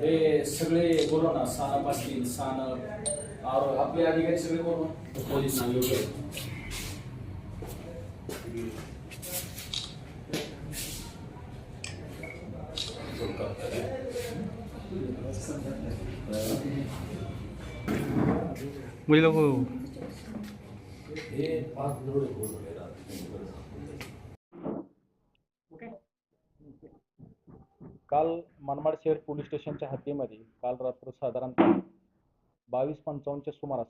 हे सगळे बोलू ना सानप असतील सानप आरो- आपले अधिकारी सगळे बोलू पोलीस लोग हे पाच दरोडे बोलू काल मनमाड शहर पोलीस स्टेशनच्या हद्दीमध्ये काल रात्र साधारणतः बावीस पंचावन्नच्या सुमारास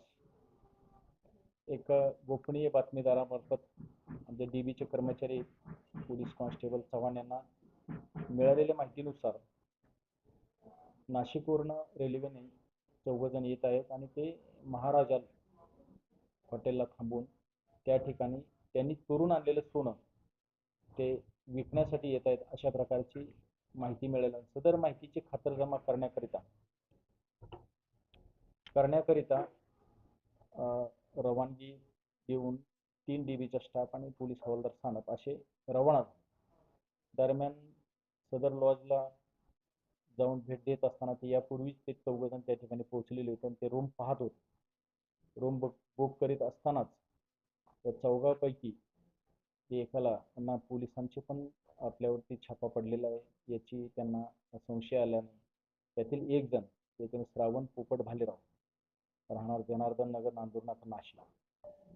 एक गोपनीय बातमीदारामार्फत आमच्या डी बीचे कर्मचारी पोलीस कॉन्स्टेबल चव्हाण यांना मिळालेल्या माहितीनुसार नाशिकवरनं रेल्वेने चौघजण येत आहेत आणि ते महाराजा हॉटेलला थांबून त्या ठिकाणी त्यांनी चोरून आणलेलं सोनं ते विकण्यासाठी येत आहेत अशा प्रकारची माहिती मिळेल. सदर माहितीची खातरजमा करण्याकरिता. करण्याकरिता रवानगी देऊन तीन डीबीचा स्टाफ आणि पोलीस हवालदार स्थानक असे रवाना दरम्यान सदर लॉजला जाऊन भेट देत असताना ते यापूर्वीच ते चौघजण त्या ठिकाणी पोहोचलेले होते आणि ते रूम पाहत होते. रूम बुक बुक करीत असतानाच त्या चौघापैकी एकाला त्यांना पोलिसांचे पण आपल्यावरती छापा पडलेला आहे. याची त्यांना संशय आल्याने त्यातील एक जण त्यातील श्रावण पोपट भालेराव राहणार जनार्दन नगर नांदूरनाथ नाशिक.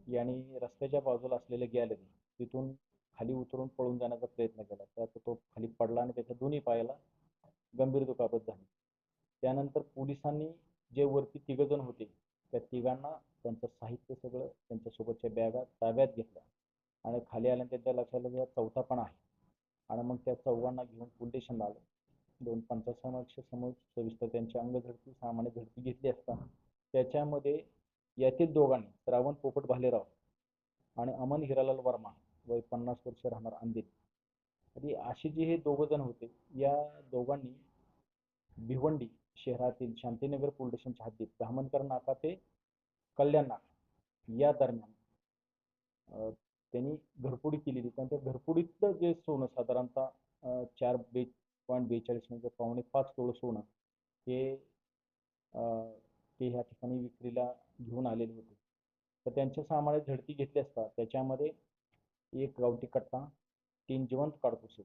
यांनी रस्त्याच्या बाजूला असलेले गॅलरी तिथून खाली उतरून पळून जाण्याचा प्रयत्न केला. त्यात तो खाली पडला आणि त्याच्या दोन्ही पायाला गंभीर दुखापत झाली. त्यानंतर पोलिसांनी जे वरती तिघजण होते त्या तिघांना त्यांचं साहित्य सगळं त्यांच्यासोबतच्या बॅगा ताब्यात घेतल्या. आणि खाली आल्यानंतर त्या लक्षात आलं चौथा पण आहे. आणि मग त्या चौघांना घेऊन पोलीस स्टेशनला आलं दोन पंचासमक्ष समोर सविस्तर त्यांची अंगझडती सामान्य झडती घेतली असता. त्याच्यामध्ये यातील दोघांनी श्रावण पोपट भालेराव आणि अमन हिरालाल वर्मा वय पन्नास वर्ष राहणार अंधेरी. आणि असे जे हे दोघं जण होते या दोघांनी भिवंडी शहरातील शांतीनगर पोलीस स्टेशनच्या हद्दीत ब्राह्मणकर नाका ते कल्याण नाका या दरम्यान अं, त्यांनी घरपुडी केलेली. कारण त्या घरफोडीतलं जे सोनं साधारणतः चार बे पॉईंट बेचाळीस म्हणजे पावणे पाच तोळ सोनं हे ते ह्या ठिकाणी विक्रीला घेऊन आलेले होते. तर त्यांच्या सामान्य झडती घेतली असता त्याच्यामध्ये एक गावठी कट्टा तीन जिवंत काडतुसे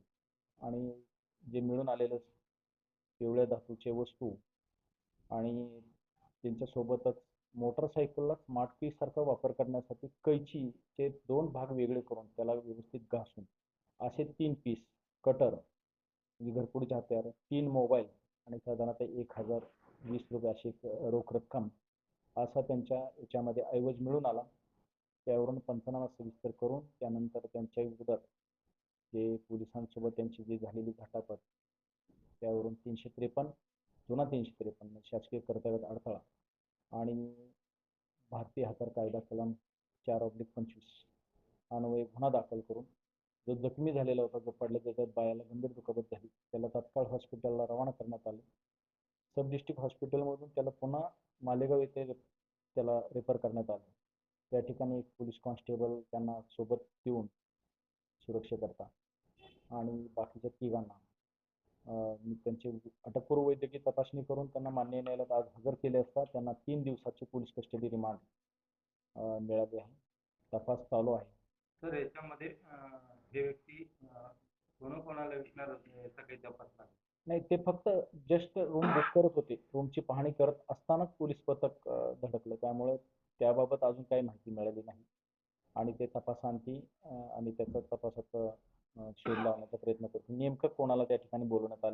आणि जे मिळून आलेलं पिवळ्या धातूचे वस्तू आणि त्यांच्यासोबतच मोटरसायकलला स्मार्ट की सारखा वापर करण्यासाठी कैची चे दोन भाग वेगळे करून त्याला व्यवस्थित घासून असे तीन पीस कटर म्हणजे हत्यार तीन मोबाईल आणि साधारणतः एक हजार वीस रुपये अशी रोख रक्कम असा त्यांच्या याच्यामध्ये ऐवज मिळून आला. त्यावरून पंचनामा सविस्तर करून त्यानंतर त्यांच्या विरोधात जे पोलिसांसोबत त्यांची जी झालेली घटापट त्यावरून तीनशे त्रेपन्न जुना तीनशे त्रेपन्न शासकीय कर्तव्यात अडथळा आणि भारतीय हत्यार कायदा कलम चार ऑब्लिक पंचवीस अन्वये गुन्हा दाखल करून जो जखमी झालेला होता जो पडला त्याच्यात बायाला गंभीर दुखापत झाली. त्याला तात्काळ हॉस्पिटलला रवाना करण्यात आले. सब डिस्ट्रिक्ट हॉस्पिटलमधून त्याला पुन्हा मालेगाव येथे त्याला रेफर करण्यात आलं. त्या ठिकाणी एक पोलीस कॉन्स्टेबल त्यांना सोबत देऊन सुरक्षेकरता आणि बाकीच्या तिघांना त्यांची अटकपूर्व वैद्यकीय तपासणी करून त्यांना मान्य न्यायालयात आज हजर केले असता त्यांना तीन दिवसाची पोलीस कस्टडी रिमांड मिळाली आहे. तपास चालू आहे. सर याच्यामध्ये हे व्यक्ती विकणार याचा काही तपास नाही. ते फक्त जस्ट रूम बुक करत होते. रूमची पाहणी करत असतानाच पोलीस पथक धडकलं. त्यामुळे त्याबाबत अजून काही माहिती मिळाली नाही. आणि ते तपासांती आणि त्याचा तपासाचा शोध लावण्याचा प्रयत्न करतो. नेमकं कोणाला त्या ठिकाणी बोलवण्यात